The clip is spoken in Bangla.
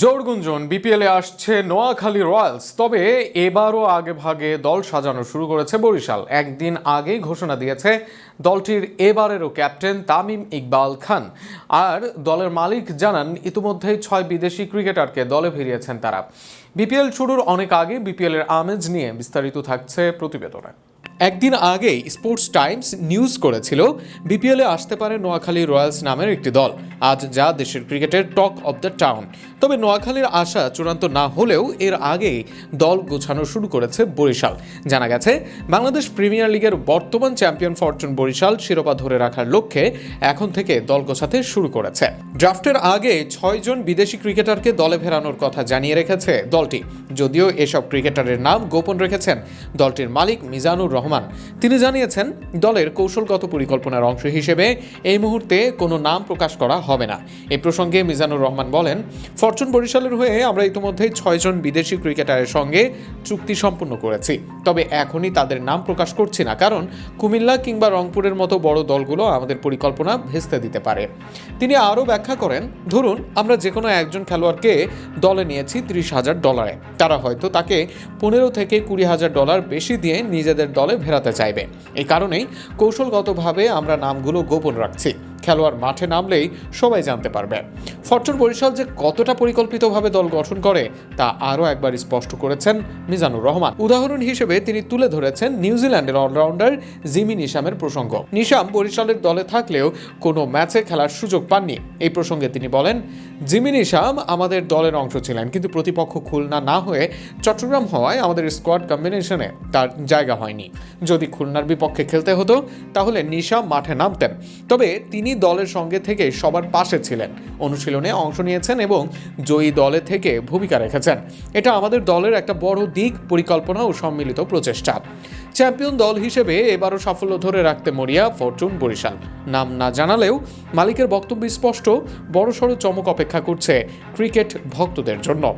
জোরগুঞ্জন বিপিএলে আসছে নোয়াখালী রয়্যালস। তবে এবারও আগে ভাগে দল সাজানো শুরু করেছে বরিশাল। একদিন আগেই ঘোষণা দিয়েছে দলটির এবারেরও ক্যাপ্টেন তামিম ইকবাল খান। আর দলের মালিক জানান, ইতিমধ্যেই ছয় বিদেশি ক্রিকেটারকে দলে ফিরিয়েছেন তারা। বিপিএল শুরুর অনেক আগে বিপিএল এর আমেজ নিয়ে বিস্তারিত থাকছে প্রতিবেদনে। একদিন আগেই স্পোর্টস টাইমস নিউজ করেছিল, বিপিএলে আসতে পারে নোয়াখালী রয়্যালস নামের একটি দল। আজ যা দেশের ক্রিকেটের টক অব দ্য টাউন। তবে নোয়াখালীর আশা চূড়ান্ত না হলেও এর আগেই দল গোছানো শুরু করেছে বরিশাল। জানা গেছে, বাংলাদেশ প্রিমিয়ার লিগের বর্তমান চ্যাম্পিয়ন ফরচুন বরিশাল শিরোপা ধরে রাখার লক্ষ্যে এখন থেকে দল গোছাতে শুরু করেছে। ড্রাফটের আগে ছয়জন বিদেশি ক্রিকেটারকে দলে ফেরানোর কথা জানিয়ে রেখেছে দলটি। যদিও এসব ক্রিকেটারের নাম গোপন রেখেছেন, দলটির মালিক মিজানুর রহমান। তিনি জানিয়েছেন, দলের কৌশলগত পরিকল্পনার অংশ হিসেবে এই মুহূর্তে কোনো নাম প্রকাশ করা হবে না। এ প্রসঙ্গে মিজানুর রহমান বলেন, ফরচুন বরিশালের হয়ে আমরা ইতিমধ্যেই ছয়জন বিদেশি ক্রিকেটারের সঙ্গে চুক্তি সম্পন্ন করেছি। তবে এখনই তাদের নাম প্রকাশ করছি না, কারণ কুমিল্লা কিংবা রংপুরের মতো বড় দলগুলো আমাদের পরিকল্পনা ভেস্তে দিতে পারে। তিনি আরও ব্যাখ্যা করেন, ধরুন, আমরা যে কোনো একজন খেলোয়াড়কে দলে নিয়েছি ত্রিশ হাজার ডলারে। তারা হয়তো তাকে পনেরো থেকে কুড়ি হাজার ডলার বেশি দিয়ে নিজেদের দলে ফেরাতে চাইবে। এই কারণেই কৌশলগতভাবে আমরা নামগুলো গোপন রাখছি। খেলোয়াড় মাঠে নামলেই সবাই জানতে পারবে। ফরচুন বরিশাল যে কতটা পরিকল্পিতভাবে দল গঠন করে, তা আরও একবার স্পষ্ট করেছেন মিজানুর রহমান। উদাহরণ হিসেবে তিনি তুলে ধরেছেন নিউজিল্যান্ডের অলরাউন্ডার জিমি নিশামের প্রসঙ্গ। নিশাম বরিশালের দলে থাকলেও কোনো ম্যাচে খেলার সুযোগ পাননি। এই প্রসঙ্গে তিনি বলেন, জিমি নিশাম আমাদের দলের অংশ ছিলেন, কিন্তু প্রতিপক্ষ খুলনা না হয়ে চট্টগ্রাম হওয়ায় আমাদের স্কোয়াড কম্বিনেশনে তার জায়গা হয়নি। যদি খুলনার বিপক্ষে খেলতে হতো, তাহলে নিশাম মাঠে নামতেন। তবে তিনি দলের সঙ্গে থেকে সবার পাশে ছিলেন। অনুশীলনে অংশ নিয়েছেন এবং জয়ী দলে থেকে ভূমিকা রেখেছেন। এটা আমাদের দলের একটা বড় দিক, পরিকল্পনা ও সম্মিলিত প্রচেষ্টা। চ্যাম্পিয়ন দল হিসেবে এবারও সাফল্য ধরে রাখতে মরিয়া ফরচুন বরিশাল। নাম না জানালেও মালিকের বক্তব্য স্পষ্ট, বড়সড় চমক অপেক্ষা করছে ক্রিকেট ভক্তদের জন্য।